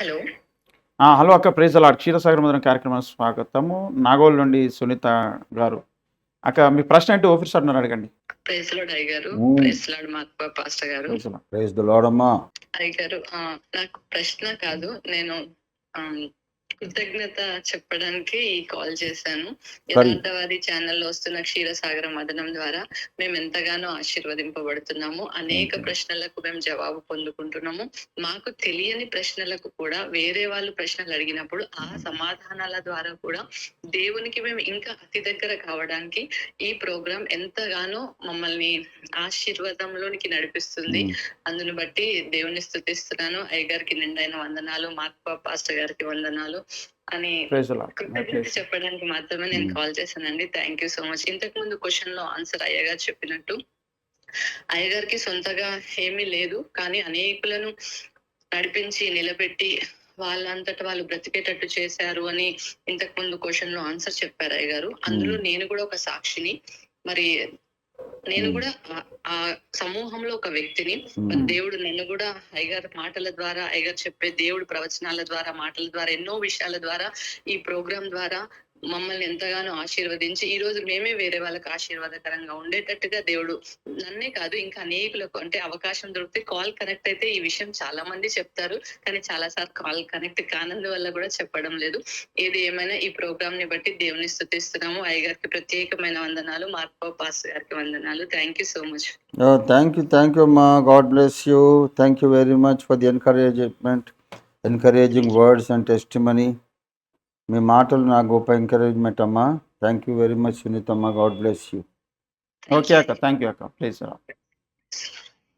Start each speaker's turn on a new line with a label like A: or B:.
A: Hello.
B: ఆ, hello అక్క praise అలా క్షీరసాగర్ మధురం కార్యక్రమం స్వాగతము. నాగోల్ నుండి సునీత గారు. అక్క మీ ప్రశ్న ఏంటి? ఓఫీస్ అన్నారు అడగండి.
A: ప్రైజ్ లోడ్ అయ్యారు
C: మ్మ్.
A: ప్రైజ్ లోడ్ మా అక్క పాస్టర్ గారు.
B: ప్రైజ్ అలా.
C: ప్రైజ్ ద లార్డ్ అమ్మా.
A: అయ్యారు ఆ, నాకు ప్రశ్న కాదు. నేను కృతజ్ఞత చెప్పడానికి ఈ కాల్ చేశాను. యథార్థవాది ఛానల్లో వస్తున్న క్షీరసాగర మదనం ద్వారా మేము ఎంతగానో ఆశీర్వదింపబడుతున్నాము. అనేక. ప్రశ్నలకు మేము జవాబు పొందుకుంటున్నాము. మాకు తెలియని ప్రశ్నలకు కూడా వేరే వాళ్ళు ప్రశ్నలు అడిగినప్పుడు ఆ సమాధానాల ద్వారా కూడా దేవునికి మేము ఇంకా అతి దగ్గర కావడానికి ఈ ప్రోగ్రాం ఎంతగానో మమ్మల్ని ఆశీర్వాదంలోనికి నడిపిస్తుంది. అందుని బట్టి దేవుని స్థుతిస్తున్నాను అయ్యగారికి నిండైన వందనాలు మా అక్క పాస్టర్ గారికి వందనాలు. అని. కృతజ్ఞత చెప్పడానికి మాత్రమే నేను. కాల్ చేశానండి. థ్యాంక్ యూ సో మచ్ ఇంతకు ముందు క్వశ్చన్లో ఆన్సర్ అయ్యగారు చెప్పినట్టు. అయ్యగారికి సొంతగా ఏమీ లేదు కానీ అనేకులను నడిపించి నిలబెట్టి వాళ్ళంతట వాళ్ళు బ్రతికేటట్టు చేశారు అని ఇంతకు ముందు క్వశ్చన్లో ఆన్సర్ చెప్పారు అయ్యగారు అందులో నేను కూడా ఒక సాక్షిని. మరి నేను. కూడా ఆ- సమూహంలో ఒక వ్యక్తిని దేవుడు నన్ను కూడా అయ్యగారు మాటల ద్వారా అయ్యగారు చెప్పే దేవుడు ప్రవచనాల ద్వారా మాటల ద్వారా ఎన్నో విషయాల ద్వారా ఈ ప్రోగ్రాం ద్వారా మమ్మల్ని ఎంతగానో ఆశీర్వదించి ఈ రోజు మేమే వేరే వాళ్ళకి ఆశీర్వాదకరంగా ఉండేటట్టుగా దేవుడు నన్నే కాదు ఇంకా అనేకులకు అంటే అవకాశం దొరికితే కాల్ కనెక్ట్ అయితే ఈ విషయం చాలా మంది చెప్తారు. కానీ చాలా సార్లు కాల్ కనెక్ట్ కానందు వల్ల కూడా చెప్పడం లేదు. ఏది ఏమైనా ఈ ప్రోగ్రామ్ని బట్టి దేవుని స్థుతిస్తున్నాము. అయ్యగారికి ప్రత్యేకమైన వందనాలు. మార్పో పాస్ గారికి వందనాలు. Thank you so much
C: thank you thank you అమ్మా God bless you thank you very much for the encouragement encouraging words and testimony మీ మాటలు నాకు గొప్ప ఎంకరేజ్మెంట్ అమ్మా. థ్యాంక్ యూ వెరీ మచ్ సునీతమ్మ గాడ్ బ్లెస్ యూ
B: ఓకే అక్క. Thank you అక్క. Please.